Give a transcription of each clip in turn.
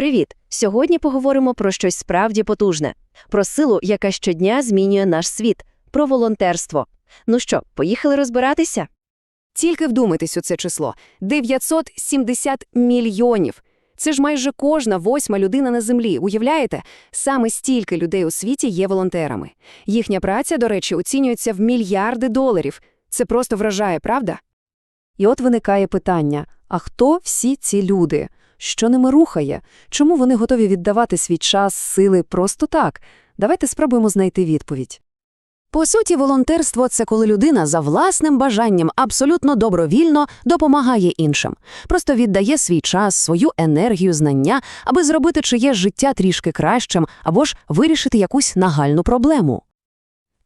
Привіт! Сьогодні поговоримо про щось справді потужне, про силу, яка щодня змінює наш світ, про волонтерство. Ну що, поїхали розбиратися? Тільки вдумайтесь у це число – 970 мільйонів. Це ж майже кожна восьма людина на землі, уявляєте? Саме стільки людей у світі є волонтерами. Їхня праця, до речі, оцінюється в мільярди доларів. Це просто вражає, правда? І от виникає питання, а хто всі ці люди? Що ними рухає? Чому вони готові віддавати свій час, сили просто так? Давайте спробуємо знайти відповідь. По суті, волонтерство це коли людина за власним бажанням абсолютно добровільно допомагає іншим, просто віддає свій час, свою енергію, знання, аби зробити чиє життя трішки кращим або ж вирішити якусь нагальну проблему.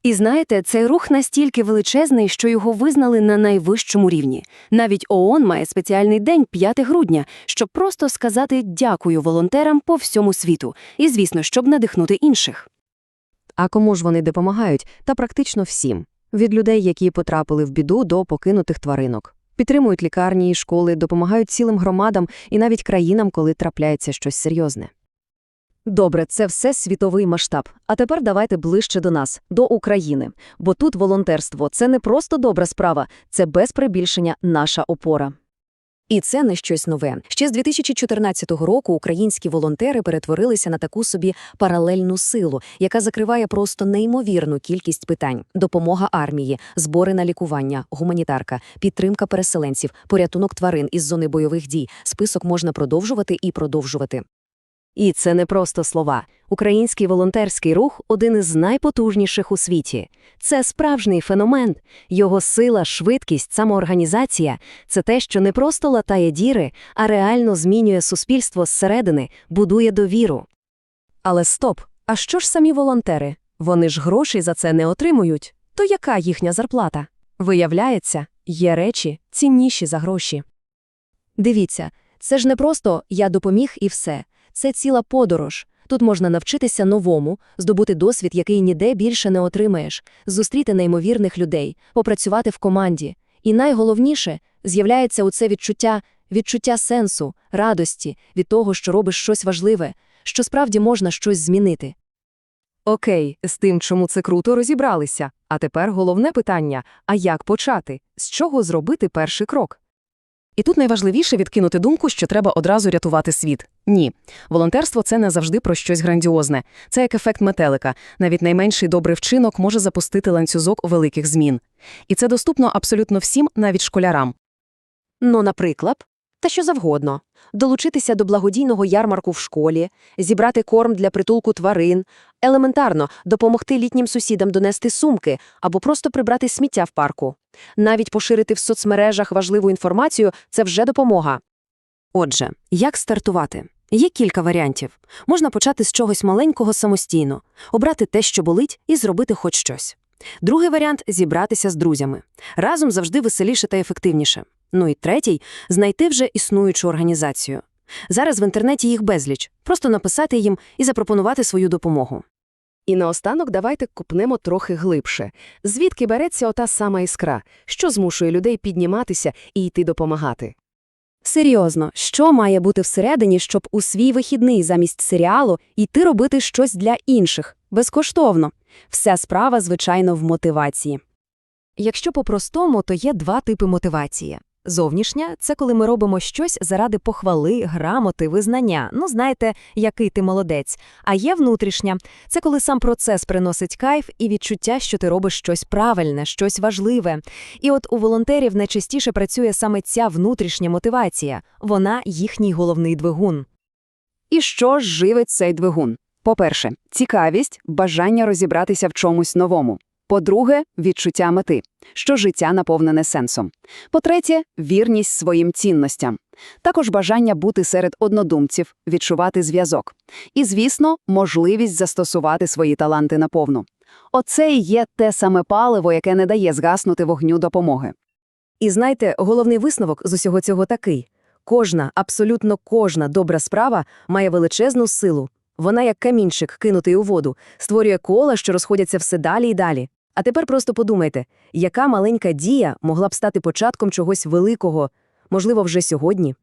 І знаєте, цей рух настільки величезний, що його визнали на найвищому рівні. Навіть ООН має спеціальний день 5 грудня, щоб просто сказати дякую волонтерам по всьому світу, і, звісно, щоб надихнути інших. А кому ж вони допомагають? Та практично всім. Від людей, які потрапили в біду, до покинутих тваринок. Підтримують лікарні і школи, допомагають цілим громадам і навіть країнам, коли трапляється щось серйозне. Добре, це все світовий масштаб. А тепер давайте ближче до нас, до України. Бо тут волонтерство – це не просто добра справа, це без прибільшення наша опора. І це не щось нове. Ще з 2014 року українські волонтери перетворилися на таку собі паралельну силу, яка закриває просто неймовірну кількість питань: допомога армії, збори на лікування, гуманітарка, підтримка переселенців, порятунок тварин із зони бойових дій. Список можна продовжувати і продовжувати. І це не просто слова. Український волонтерський рух один із найпотужніших у світі. Це справжній феномен. Його сила, швидкість, самоорганізація це те, що не просто латає діри, а реально змінює суспільство зсередини, будує довіру. Але стоп! А що ж самі волонтери? Вони ж грошей за це не отримують. То яка їхня зарплата? Виявляється, є речі цінніші за гроші. Дивіться, це ж не просто «я допоміг і все». Це ціла подорож. Тут можна навчитися новому, здобути досвід, який ніде більше не отримаєш, зустріти неймовірних людей, попрацювати в команді. І найголовніше з'являється у це відчуття, відчуття сенсу, радості від того, що робиш щось важливе, що справді можна щось змінити. Окей, з тим, чому це круто, розібралися. А тепер головне питання – а як почати? З чого зробити перший крок? І тут найважливіше відкинути думку, що треба одразу рятувати світ. Ні. Волонтерство – це не завжди про щось грандіозне. Це як ефект метелика. Навіть найменший добрий вчинок може запустити ланцюзок великих змін. І це доступно абсолютно всім, навіть школярам. Ну, наприклад, та що завгодно. Долучитися до благодійного ярмарку в школі, зібрати корм для притулку тварин, елементарно допомогти літнім сусідам донести сумки або просто прибрати сміття в парку. Навіть поширити в соцмережах важливу інформацію – це вже допомога. Отже, як стартувати? Є кілька варіантів. Можна почати з чогось маленького самостійно, обрати те, що болить, і зробити хоч щось. Другий варіант – зібратися з друзями. Разом завжди веселіше та ефективніше. Ну і третій – знайти вже існуючу організацію. Зараз в інтернеті їх безліч. Просто написати їм і запропонувати свою допомогу. І наостанок давайте купнемо трохи глибше. Звідки береться ота сама іскра? Що змушує людей підніматися і йти допомагати? Серйозно, що має бути всередині, щоб у свій вихідний замість серіалу йти робити щось для інших? Безкоштовно. Вся справа, звичайно, в мотивації. Якщо по-простому, то є два типи мотивації. Зовнішня це коли ми робимо щось заради похвали, грамоти, визнання. Ну, знаєте, який ти молодець. А є внутрішня це коли сам процес приносить кайф і відчуття, що ти робиш щось правильне, щось важливе. І от у волонтерів найчастіше працює саме ця внутрішня мотивація, вона їхній головний двигун. І що ж живить цей двигун? По-перше, цікавість, бажання розібратися в чомусь новому. По-друге, відчуття мети, що життя наповнене сенсом. По-третє, вірність своїм цінностям. Також бажання бути серед однодумців, відчувати зв'язок. І, звісно, можливість застосувати свої таланти наповну. Оце і є те саме паливо, яке не дає згаснути вогню допомоги. І знаєте, головний висновок з усього цього такий. Кожна, абсолютно кожна добра справа має величезну силу. Вона, як камінчик, кинутий у воду, створює кола, що розходяться все далі і далі. А тепер просто подумайте, яка маленька дія могла б стати початком чогось великого, можливо, вже сьогодні?